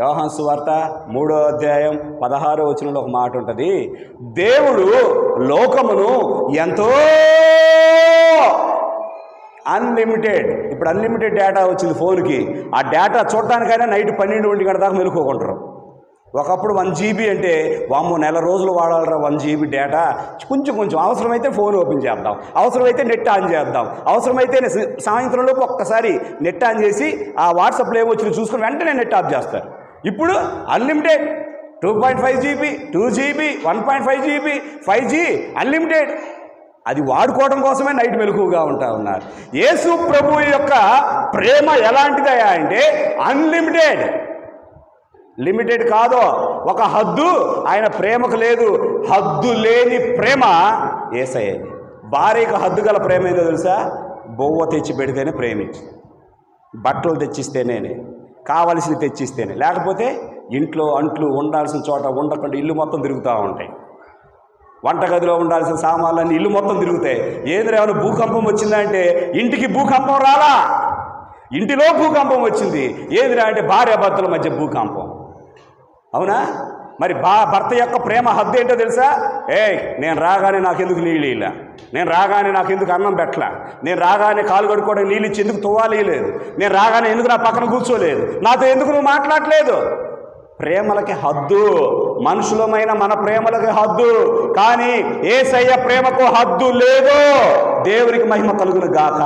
యోహాన్సు వార్త మూడో అధ్యాయం పదహారో వచనంలో ఒక మాట ఉంటుంది. దేవుడు లోకమును ఎంతో అన్లిమిటెడ్ ఇప్పుడు అన్లిమిటెడ్ డేటా వచ్చింది ఫోన్కి. ఆ డేటా చూడటానికైనా నైట్ పన్నెండు ఒంటి గంట దాకా మెలుకోకుంటారు ఒకప్పుడు వన్ జీబీ అంటే వాము నెల రోజులు వాడాలరా వన్ జీబీ డేటా కొంచెం కొంచెం అవసరమైతే ఫోన్ ఓపెన్ చేద్దాం. అవసరమైతే నెట్ ఆన్ చేద్దాం. అవసరమైతే సాయంత్రంలోపు ఒక్కసారి నెట్ ఆన్ చేసి ఆ వాట్సాప్లో ఏమొచ్చింది చూసుకుని వెంటనే నెట్ ఆఫ్ చేస్తారు. ఇప్పుడు unlimited two point five GB two GB one point five GB five G unlimited అది వాడుకోవడం కోసమే నైట్ మెలకుగా ఉంటా ఉన్నారు. యేసు ప్రభు యొక్క ప్రేమ ఎలాంటిదయా అంటే అన్లిమిటెడ్ లిమిటెడ్ కాదు ఒక హద్దు ఆయన ప్రేమకు లేదు. హద్దు లేని ప్రేమ ఏసయ్యేది. భార్యకు హద్దు గల ప్రేమ ఏదో తెలుసా? బొవ్వ తెచ్చి పెడితేనే ప్రేమించి. బట్టలు తెచ్చిస్తేనే కావలసినవి తెచ్చిస్తేనే. లేకపోతే ఇంట్లో అంట్లు ఉండాల్సిన చోట ఉండకుండా ఇల్లు మొత్తం తిరుగుతూ ఉంటాయి. వంటగదిలో ఉండాల్సిన సామాన్లన్నీ ఇల్లు మొత్తం తిరుగుతాయి. ఏదైనా ఏమైనా భూకంపం వచ్చిందంటే ఇంటికి భూకంపం రాలా? ఇంటిలో భూకంపం వచ్చింది. ఏదిరా అంటే భార్యాభర్తల మధ్య భూకంపం. అవునా? మరి బా భర్త యొక్క ప్రేమ హద్దు ఏంటో తెలుసా? ఏయ్ నేను రాగానే నాకెందుకు నీళ్ళు ఇలా నేను రాగానే నాకు ఎందుకు అన్నం పెట్టలా? నేను రాగానే కాలు కడుక్కోవడానికి నీళ్ళు ఇచ్చి ఎందుకు తువ్వాలేయలేదు నేను రాగానే ఎందుకు నా పక్కన కూర్చోలేదు? నాతో ఎందుకు నువ్వు మాట్లాడలేదు? ప్రేమలకి హద్దు. మనుషులమైన మన ప్రేమలకి హద్దు. కానీ ఏసయ్య ప్రేమకు హద్దు లేదో. దేవునికి మహిమ కలుగును గాక.